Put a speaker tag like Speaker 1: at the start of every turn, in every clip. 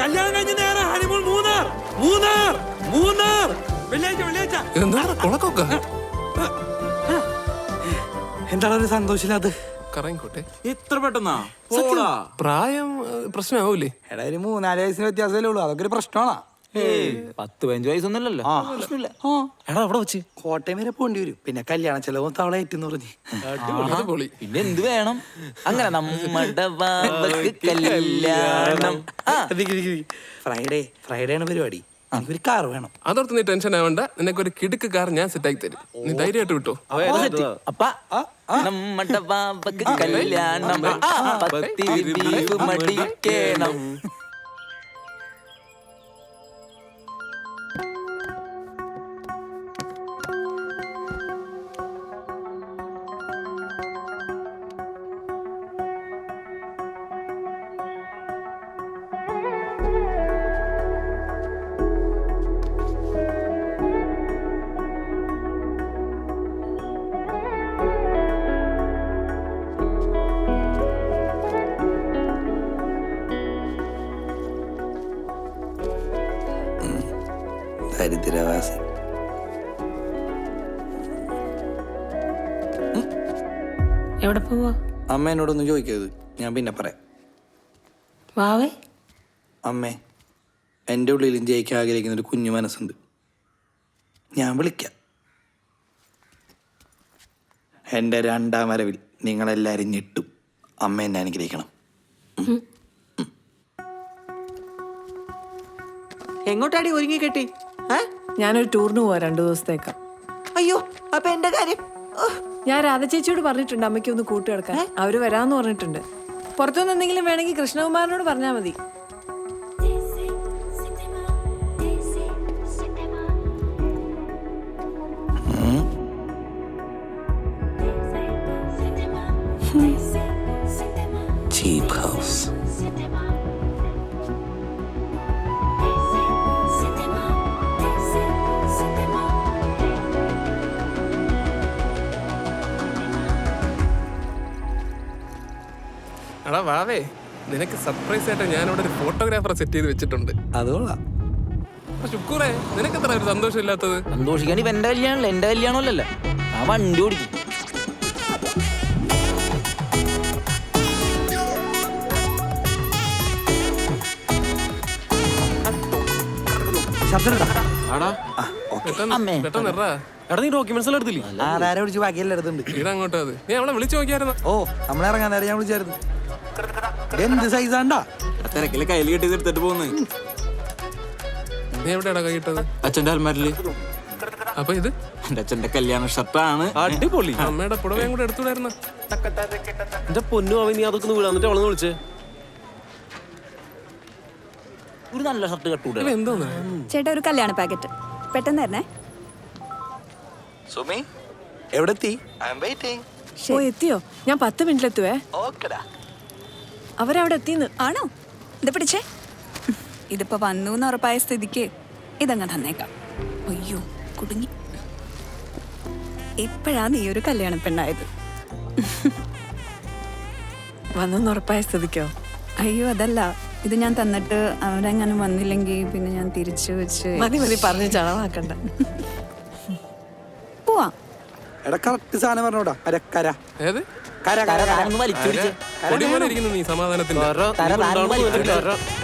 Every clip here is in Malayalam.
Speaker 1: കല്യാണം കഴിഞ്ഞ് നേരെ ഹണിമൂൺ മൂന്നാർ മൂന്നാർ മൂന്നാർ. വെള്ളിയാഴ്ച വെള്ളിയാഴ്ച.
Speaker 2: എന്താണ് കുളക്കൊക്കെ
Speaker 1: എന്താണ് ഒരു സന്തോഷമില്ലാത്ത
Speaker 2: കറങ്ങിക്കോട്ടെ.
Speaker 3: ഇത്ര പെട്ടെന്നാ? പോടാ.
Speaker 2: പ്രായം പ്രശ്നമാവൂലേ?
Speaker 1: എടാ ഒരു മൂന്നാൽ വയസ്സിന് വ്യത്യാസമല്ലേ ഉള്ളൂ. അതൊക്കെ ഒരു പ്രശ്നമാണോ.
Speaker 3: പത്ത് പതിനഞ്ച് വയസ്സൊന്നുമല്ലല്ലോ. പ്രശ്നമില്ല.
Speaker 1: എടാ അവിടെ വെച്ച്. കോട്ടയം വരെ പോണ്ടി വരും. പിന്നെ കല്യാണ ചെലവും തവള ഏറ്റെന്ന് പറഞ്ഞു.
Speaker 2: അടിപൊളി
Speaker 3: പിന്നെ എന്ത് വേണം? അങ്ങനെ നമ്മുടെ ബാബക്ക് കല്യാണം. ആ.
Speaker 1: ഫ്രൈഡേ ഫ്രൈഡേ ആണ് പരിപാടി. എനിക്കൊരു കാർ വേണം.
Speaker 2: അതോർത്ത് നീ ടെൻഷൻ ആവണ്ട. നിനക്ക് ഒരു കിടുക്ക് കാർ ഞാൻ സെറ്റ് ആക്കി തരും. നീ ധൈര്യമായിട്ട് വിട്ടോ.
Speaker 3: അപ്പ നമ്മുടെ ബാബക്ക് കല്യാണം. ആ, പത്തിരി ബീഫ് മടിക്കണം
Speaker 1: ദരിദ്രവാസി.
Speaker 4: എവിടെ പോവാ?
Speaker 1: അമ്മ എന്നോടൊന്നും ചോദിക്കരുത്. ഞാൻ പിന്നെ പറയാം.
Speaker 4: വാവേ?
Speaker 1: അമ്മേ എന്റെ ഉള്ളിലും ജയിക്കാൻ ആഗ്രഹിക്കുന്ന ഒരു കുഞ്ഞു മനസ്സുണ്ട്. ഞാൻ വിളിക്കാം. എന്റെ രണ്ടാം വരവിൽ നിങ്ങളെല്ലാവരും ഞെട്ടും. അമ്മ എന്നെ അനുഗ്രഹിക്കണം.
Speaker 5: എങ്ങോട്ടാടി ഒരുങ്ങി കെട്ടി? ഏ?
Speaker 4: ഞാനൊരു ടൂറിന് പോവാ രണ്ടു ദിവസത്തേക്ക്.
Speaker 5: അയ്യോ അപ്പൊ എന്റെ കാര്യം? ഓ,
Speaker 4: ഞാൻ രാധ ചേച്ചിയോട് പറഞ്ഞിട്ടുണ്ട് അമ്മയ്ക്ക് ഒന്ന് കൂട്ടുകിടക്കാൻ. അവർ വരാന്ന് പറഞ്ഞിട്ടുണ്ട്. പുറത്തുനിന്ന് എന്തെങ്കിലും വേണമെങ്കിൽ കൃഷ്ണകുമാരനോട് പറഞ്ഞാൽ മതി.
Speaker 2: നിനക്ക് സർപ്രൈസ് ആയിട്ട് ഞാൻ ഇവിടെ ഒരു ഫോട്ടോഗ്രാഫറെ സെറ്റ് ചെയ്ത് വെച്ചിട്ടുണ്ട്.
Speaker 1: അതുകൊള്ളാം
Speaker 2: ശുക്കൂറേ നിനക്ക് എത്ര ഒരു സന്തോഷം ഇല്ലാത്തത്
Speaker 3: സന്തോഷിക്കാൻ ഇപ്പൊ എന്റെ കല്യാണമല്ല? എന്റെ കല്യാണമല്ലല്ലോ ആ വണ്ടി ഓടിക്കും.
Speaker 1: ഓ നമ്മളിറങ്ങാൻ നേരം ഞാൻ വിളിച്ചായിരുന്നു. എന്ത് സൈസാണ്ടാ
Speaker 3: തിരക്കിൽ കയ്യിൽ കെട്ടി എടുത്തിട്ട് പോകുന്നത്
Speaker 2: എവിടെയാടാ കൈയിട്ടത്
Speaker 3: അച്ഛന്റെ അൽമാരിൽ
Speaker 2: അപ്പൊ ഇത്?
Speaker 3: എന്റെ അച്ഛന്റെ കല്യാണ ഷർട്ടാണ്.
Speaker 6: അടിപൊളി.
Speaker 2: അമ്മയുടെ പുടവയും കൂടെ എടുത്തുവിടായിരുന്നു.
Speaker 6: എന്റെ പൊന്നു അവൻ നീ അതൊക്കെ വിടാ. എന്നിട്ട് അവളെ വിളിച്ചേ.
Speaker 3: ഒരു നല്ല ഷർട്ട് കെട്ടൂടെ?
Speaker 2: എന്തോന്ന്?
Speaker 7: ചേട്ടാ ഒരു കല്യാണ പാക്കറ്റ്. പെട്ടെന്ന് തരണേ.
Speaker 1: സുമി എവിടെ എത്തി ഐ എം വെയിറ്റിംഗ്
Speaker 4: ഓ എത്തിയോ? ഞാൻ പത്ത് മിനിറ്റിലെത്തുവേ.
Speaker 1: ഓക്കെടാ
Speaker 4: അവരവിടെ എത്തിന്ന്
Speaker 7: ആണോ? ഇത് പിടിച്ചേ. ഇതിപ്പോ വന്നു എന്ന് ഉറപ്പായ സ്ഥിതിക്ക് ഇതങ്ങ് തന്നേക്കാം. അയ്യോ കുടുങ്ങി. ഇപ്പോഴാ നീ ഒരു കല്യാണ പെണ്ണായത്?
Speaker 4: വന്നെന്ന് ഉറപ്പായ സ്ഥിതിക്കോ?
Speaker 7: അയ്യോ അതല്ല. ഇത് ഞാൻ തന്നിട്ട് അവരെങ്ങനെ വന്നില്ലെങ്കിൽ പിന്നെ ഞാൻ തിരിച്ചു വെച്ച്
Speaker 4: മതി മതി പറഞ്ഞ് ചളവാക്കണ്ട.
Speaker 1: എടാ കറക്റ്റ് സാധനം പറഞ്ഞോടാ. അരക്കര
Speaker 2: ഏത്?
Speaker 1: കര കര കര.
Speaker 3: ഒന്ന് വലിച്ചു പിടിച്ച്.
Speaker 2: പൊടി പോലെ ഇരിക്കുന്നു നീ സമാധാനത്തിന്റെ.
Speaker 6: തര, ഉണ്ടാവുമ്പോ
Speaker 3: വലിച്ചു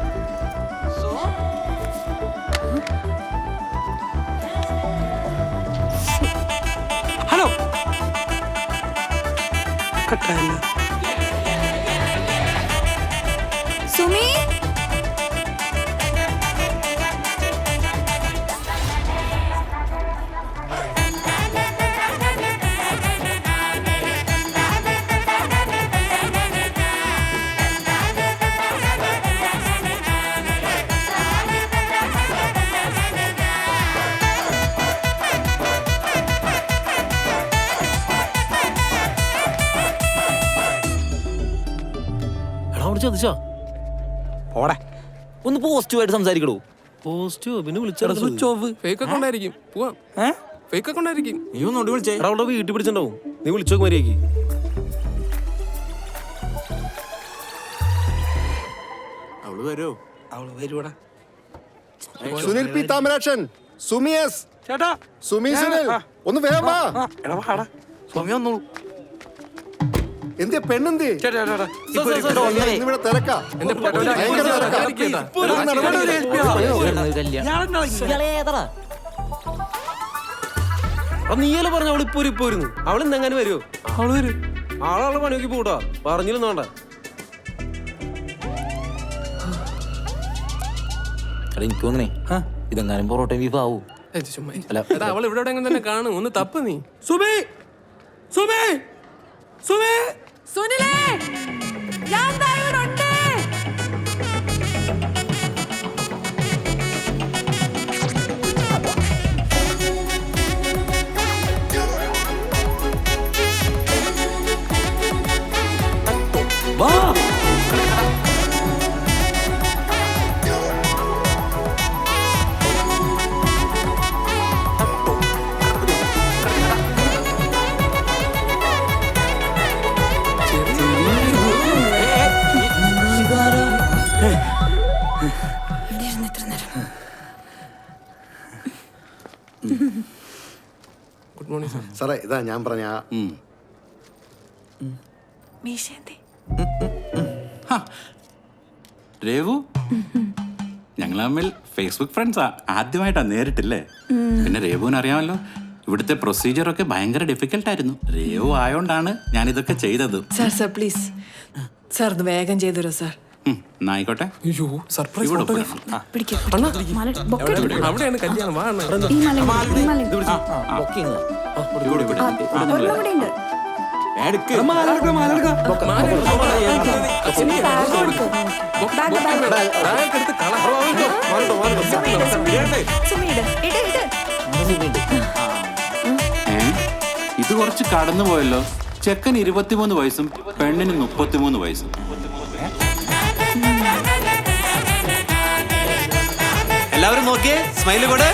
Speaker 7: സുമി
Speaker 6: എടാ അവിടെ ചതിച്ചാ
Speaker 3: പോടെ. ഒന്ന് പോസിറ്റീവായിട്ട് സംസാരിക്കടൂ.
Speaker 6: പോസ്റ്റോ പിന്നെ വിളിച്ചാ
Speaker 2: ഫേക്ക് അക്കൗണ്ട് ആയിരിക്കും. പോവാം. ഫേക്ക് അക്കൗണ്ട് ആയിരിക്കും.
Speaker 3: നീ ഒന്നുകൂടി വിളിച്ചേ.
Speaker 6: അവിടെ വീട്ടിൽ പിടിച്ചിട്ടുണ്ടാവും. നീ വിളിച്ചോ മര്യാദയ്ക്ക്
Speaker 3: അവൾ വരുമോ
Speaker 1: അവൾ വരുവാടാ.
Speaker 8: സുനിൽ പി താമരാക്ഷൻ സുമിയസ്.
Speaker 1: ചേട്ടാ.
Speaker 8: സുമി സുനിൽ ഒന്ന് വേഗം വാ.
Speaker 1: എടാ വാടാ
Speaker 3: സ്വാമി വന്നോളൂ.
Speaker 8: എന്തിയ പെണ്ണെന്തി തിരക്കാ. ഭയങ്കര തിരക്കാ. ഒരു നടപടി
Speaker 6: നീയല്ലേ പറഞ്ഞ അവൾ ഇപ്പൊ ഇപ്പൊ വരുന്നു? അവൾ ഇന്നെങ്ങനെ വരുമോ അവൾ വരും. ആളാളെ പണി നോക്കി പോട്ടാ പറഞ്ഞില്ലെന്ന് വേണ്ട.
Speaker 3: എടാ എനിക്ക് തോന്നണേ ഇതെങ്ങാനും പൊറോട്ടയും ബീഫ് ആവൂ.
Speaker 2: ഏയ് ചുമ്മാ. ഇരി.
Speaker 3: അല്ല.
Speaker 2: എടാ അവൾ ഇവിടെ എവിടെയെങ്കിലും തന്നെ കാണും. ഒന്ന് തപ്പ് നീ.
Speaker 1: സുബേ! സുബേ! സുമി
Speaker 4: സുനിലേ ഞാൻ ദാ
Speaker 2: ഗുഡ് മോർണിംഗ് സാർ
Speaker 8: സാറേ ഇതാ ഞാൻ പറഞ്ഞ ആ
Speaker 7: മീശേന്തി
Speaker 9: രേവു? ഞങ്ങൾ തമ്മിൽ ഫേസ്ബുക്ക് ഫ്രണ്ട്സാ ആദ്യമായിട്ടാ നേരിട്ടില്ലേ? പിന്നെ രേവുവിന് അറിയാമല്ലോ. ഇവിടുത്തെ പ്രൊസീജിയർ ഒക്കെ ഭയങ്കര ഡിഫിക്കൽട്ട് ആയിരുന്നു. രേവു ആയോണ്ടാണ് ഞാൻ ഇതൊക്കെ ചെയ്തത്.
Speaker 4: സാർ സാർ പ്ലീസ് സാർ ഒന്ന് വേഗം ചെയ്തുതരോ സാർ
Speaker 9: ഉം, എന്നാ ആയിക്കോട്ടെ.
Speaker 2: അയ്യോ സർപ്രൈസ്
Speaker 9: ഇവിടെ
Speaker 2: ഫോട്ടോഗ്രാഫ്
Speaker 9: പോരാ.
Speaker 7: പിടിക്ക്. മാല ബൊക്കെ എടുക്ക്.
Speaker 2: അവിടെയാണ് കല്യാണം. വാ അണ്ണാ.
Speaker 7: ഈ മാല ഈ
Speaker 9: ഇത് കുറച്ച് കടന്നു പോയല്ലോ. ചെക്കൻ ഇരുപത്തിമൂന്ന് വയസ്സും പെണ്ണിന് മുപ്പത്തിമൂന്ന് വയസ്സും.
Speaker 3: എല്ലാവരും നോക്കിയേ? സ്മൈൽ കൂടെ